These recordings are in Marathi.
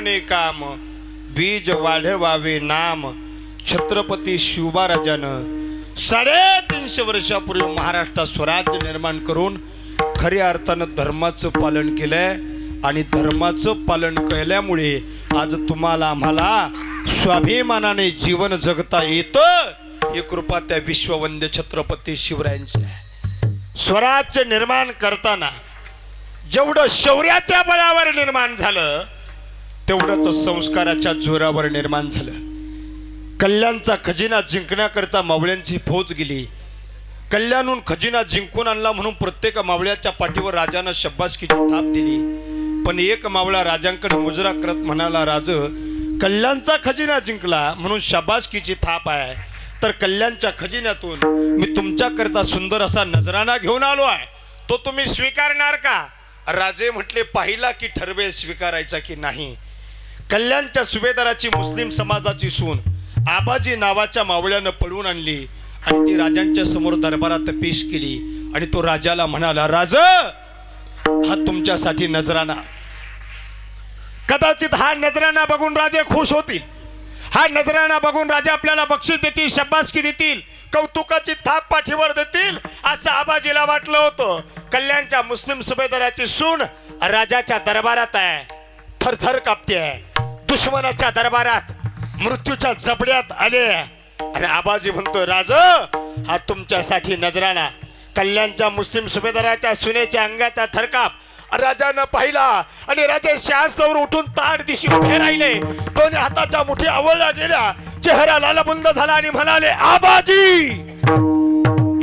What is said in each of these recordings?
करणे काम. बीज वाढवावे नाम. छत्रपती शिवबाराजानं. साडेतीनशे वर्षापूर्वी महाराष्ट्रात स्वराज्य निर्माण करून खऱ्या अर्थानं धर्माचं पालन केलंय आणि धर्माचं पालन केल्यामुळे आज तुम्हाला आम्हाला स्वाभिमानाने जीवन जगता येतं. ही कृपा त्या विश्ववंद्य छत्रपती शिवरायांची आहे. स्वराज्य निर्माण करताना जेवढं शौर्याच्या बळावर निर्माण झालं तेवढंच संस्काराच्या जोरावर निर्माण झालं. कल्याणचा खजिना जिंकण्याकरता मावळ्यांची फौज गेली. कल्याणहून खजिना जिंकून आणला म्हणून प्रत्येक मावळ्याच्या पाठीवर राजानं शब्बासकीची थाप दिली. पण एक मावळा राजांकडे मुजरा करत म्हणाला राज कल्याणचा खजिना जिंकला म्हणून शबासकीची थाप आहे. तर कल्याणच्या खजिन्यातून मी तुमच्याकरता सुंदर असा नजराना घेऊन आलो आहे. तो तुम्ही स्वीकारणार का? राजे म्हटले पाहिला की ठरवे स्वीकारायचा की नाही. कल्याणच्या सुभेदाराची मुस्लिम समाजाची सून आबाजी नावाच्या मावळ्यानं पळवून आणली आणि ती राजांच्या समोर दरबारात पेश केली. आणि तो राजाला म्हणाला राज हा तुमच्यासाठी नजराना कदाचित हा नजराना बघून राजे खुश होतील. हा नजराना बघून राजा आपल्याला बक्षीस देतील शब्बासकी देतील कौतुकाची थाप पाठीवर देतील असं आबाजीला वाटलं होतं. कल्याणच्या मुस्लिम सुभेदाराची सून राजाच्या दरबारात आहे. थरथर कापते आहे. दुश्मनाच्या दरबारात मृत्यूच्या जबड्यात आले. आणि आबाजी म्हणतोय राज हा तुमच्यासाठी नजराना कल्याणच्या मुस्लिम सुभेदाराच्या सुनेच्या अंगाचा थरकाप. राजानं पाहिला आणि राजे शास्त्रावर उठून ताड दिशी उभे राहिले. दोन हाताच्या मुठी आवळल्या गेल्या. चेहरा लालबुंद झाला आणि म्हणाले आबाजी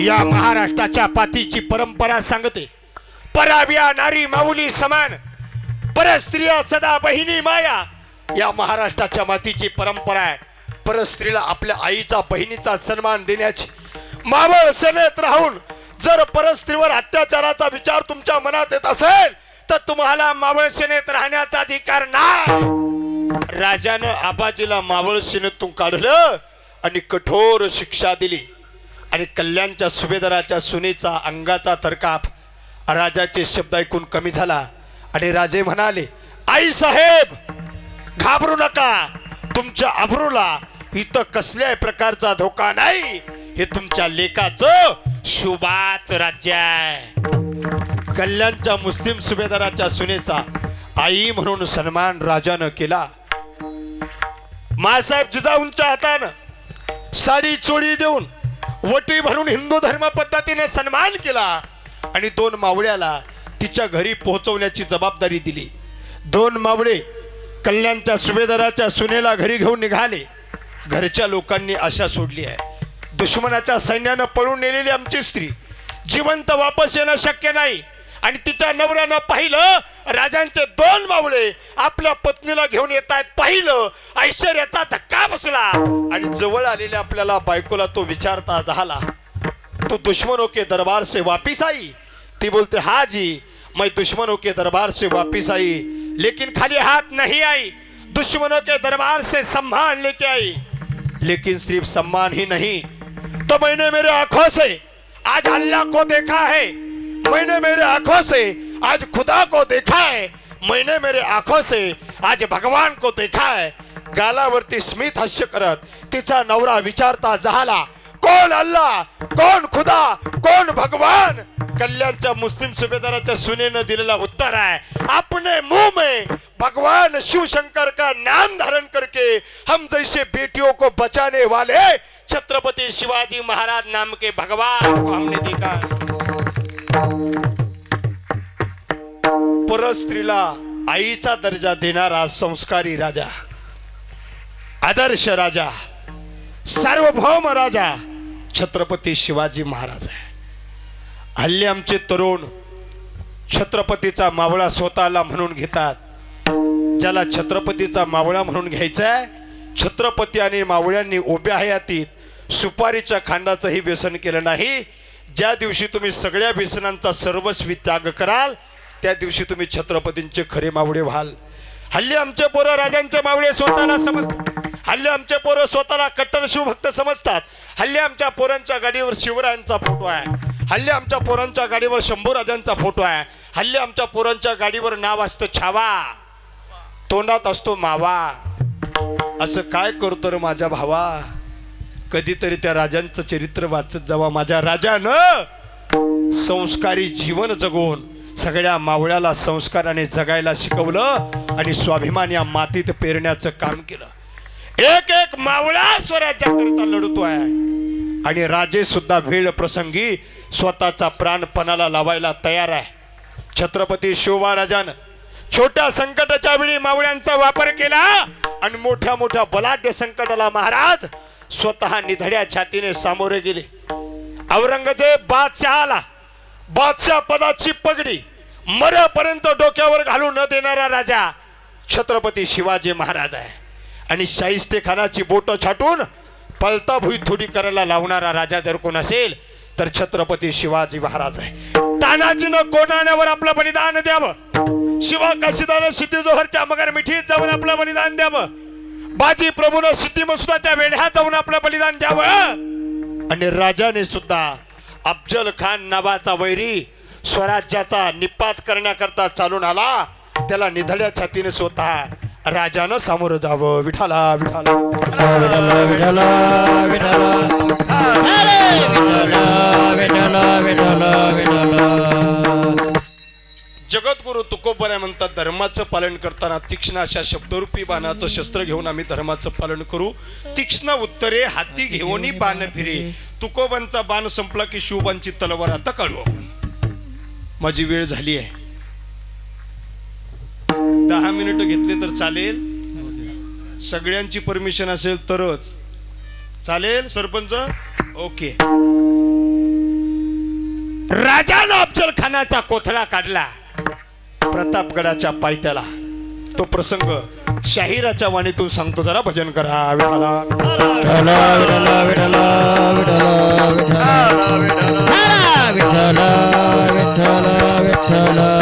या महाराष्ट्राच्या पातीची परंपरा सांगते. पराव्या नारी माऊली समान. परस्त्रिया सदा बहिणी माया. या महाराष्ट्राच्या मातीची परंपरा आहे. परस्त्रीला आपल्या आईचा बहिणीचा सन्मान देण्याची. मावळ सेनेत राहून जर परस्त्रीवर अत्याचाराचा विचार तुमच्या मनात येत असेल तर तुम्हाला मावळ सेनेत राहण्याचा अधिकार नाही. राजानं आबाजीला मावळ सेनेतून काढलं आणि कठोर शिक्षा दिली. आणि कल्याणच्या सुभेदाराच्या सुनेचा अंगाचा थरकाप राजाचे शब्द ऐकून कमी झाला. आणि राजे म्हणाले आई साहेब घाबरू नका. तुमच्या अभ्रूला इथं कसल्याही प्रकारचा धोका नाही. हे तुमच्या लेखाचं शुभाच राज्य आहे. कल्याणच्या मुस्लिम सुभेदाराच्या सुनेचा आई म्हणून सन्मान राजानं केला. मासाहेब जिजाऊंच्या हातानं साडी चोळी देऊन वटी भरून हिंदू धर्म पद्धतीने सन्मान केला आणि दोन मावळ्याला तिच्या घरी पोहोचवण्याची जबाबदारी दिली. दोन मावळे कल्याणच्या सुभेदाराच्या सुनेला घरी घेऊन निघाले. घरच्या लोकांनी आशा सोडली आहे. दुश्मनाच्या सैन्यानं पळून नेलेली आमची स्त्री. जिवंत वापस येणं शक्य नाही. आणि तिच्या नवऱ्यानं पाहिलं राजांचे दोन मावळे आपल्या पत्नीला घेऊन येत आहेत. पाहिलं ऐश्वर्याचा धक्का बसला. आणि जवळ आलेल्या आपल्याला बायकोला तो विचारता झाला तो दुश्मनों के दरबार से वापिस आई? ती बोलते हा जी मैं दुश्मनों के दरबार से वापिस आई. लेकिन खाली हाथ नहीं आई। दुश्मनों के दरबार से सम्मान लेके आई। लेकिन सिर्फ सम्मान ही नहीं तो मैंने मेरे आंखों से आज अल्लाह को देखा है। मैंने मेरे आंखों से आज खुदा को देखा है। मैंने मेरे आंखों से आज भगवान को देखा है। गालावरती स्मित हास्य करत तिचा नवरा विचारता झाला कोण अल्ला कोण खुदा? कोण भगवान? कल्याणच्या मुस्लिम सुभेदाराच्या सुनेनं दिलेला उत्तर आहे आपने मुंह में भगवान शिवशंकर का नाम धारण करके हम जैसे बेटियों को बचाने वाले छत्रपति शिवाजी महाराज नाम के भगवान को हमने दिखा पर स्त्रीला आईचा दर्जा देणारा संस्कारी राजा आदर्श राजा सार्वभौम राजा छत्रपती शिवाजी महाराज आहे. हल्ली आमचे तरुण छत्रपतीचा मावळा स्वतःला म्हणून घेतात. ज्याला छत्रपतीचा मावळा म्हणून घ्यायचा आहे छत्रपती आणि मावळ्यांनी उभ्या हयातीत सुपारीच्या खांडाचंही व्यसन केलं नाही. ज्या दिवशी तुम्ही सगळ्या व्यसनांचा सर्वस्वी त्याग कराल त्या दिवशी तुम्ही छत्रपतींचे खरे मावळे व्हाल. हल्ली आमच्या पोरं राजांचे मावळे स्वतःला समजतात हल्ली आमचे पोरं स्वतःला कट्टर शिवभक्त समजतात. हल्ली आमच्या पोरांच्या गाडीवर शिवरायांचा फोटो आहे. हल्ली आमच्या पोरांच्या गाडीवर शंभूराजांचा फोटो आहे. हल्ली आमच्या पोरांच्या गाडीवर नाव असतं छावा. तोंडात असतो मावा. असं काय करतो रे माझ्या भावा? कधीतरी त्या राजांचं चरित्र वाचत जावा माझ्या राजानं. संस्कारी जीवन जगून सगळ्या मावळ्याला संस्काराने जगायला शिकवलं आणि स्वाभिमान या मातीत पेरण्याचं काम केलं. एक एक मावळा लढतो लढतोय. आणि राजे सुद्धा वेळ प्रसंगी स्वतःचा प्राणपणाला लावायला तयार आहे. छत्रपती शिवबाराजानं छोट्या संकटाच्या वेळी मावळ्यांचा वापर केला आणि मोठ्या मोठ्या बलाढ्य संकटाला महाराज स्वतः निधड्या छातीने सामोरे गेले. औरंगजेब बादशहाला बादशाह पदाची पगडी मरेपर्यंत डोक्यावर घालू न देणारा राजा छत्रपती शिवाजी महाराज आहे. आणि शाहिस्तेखानाची बोटं बोट छाटून पलता भुई थोडी करायला लावणारा राजा जर कोण असेल तर छत्रपती शिवाजी महाराज आहे. तानाजीनं कोणाण्यावर आपलं बलिदान द्यावं. शिवा काशीदानं सिद्धी जोहरच्या मगर मिठीत जाऊन आपलं बलिदान द्यावं. बाजी प्रभूनं सिद्धी मसुदाच्या वेढ्यात जाऊन आपलं बलिदान द्यावं. आणि राजाने सुद्धा अफजल खान नावाचा वैरी स्वराज्याचा निपात करण्याकरता चालून आला. त्याला निधड्या छातीने स्वतः राजानं सामोरं जावं. विठाला विठाला विठ्ठला जगद्गुरु तुकोबऱ्या म्हणतात धर्माचं पालन करताना तीक्ष्ण अशा शब्दरूपी बाणाचं शस्त्र घेऊन आम्ही धर्माचं पालन करू. तीक्ष्ण उत्तरे हाती घेऊन बाण फिरे. तुकोबांचा बाण संपला की शिवबांची तलवार आता काढू आपण. माझी वेळ झाली आहे. दहा मिनिट घेतले तर चालेल सगळ्यांची परमिशन असेल तरच चालेल सरपंच ओके राजानं अफजल खानाचा कोथळा काढला प्रतापगडाच्या पायथ्याला तो प्रसंग शाहिराच्या वाणीतून सांगतो जरा भजन करा विठाला विठाला विठाला विठाला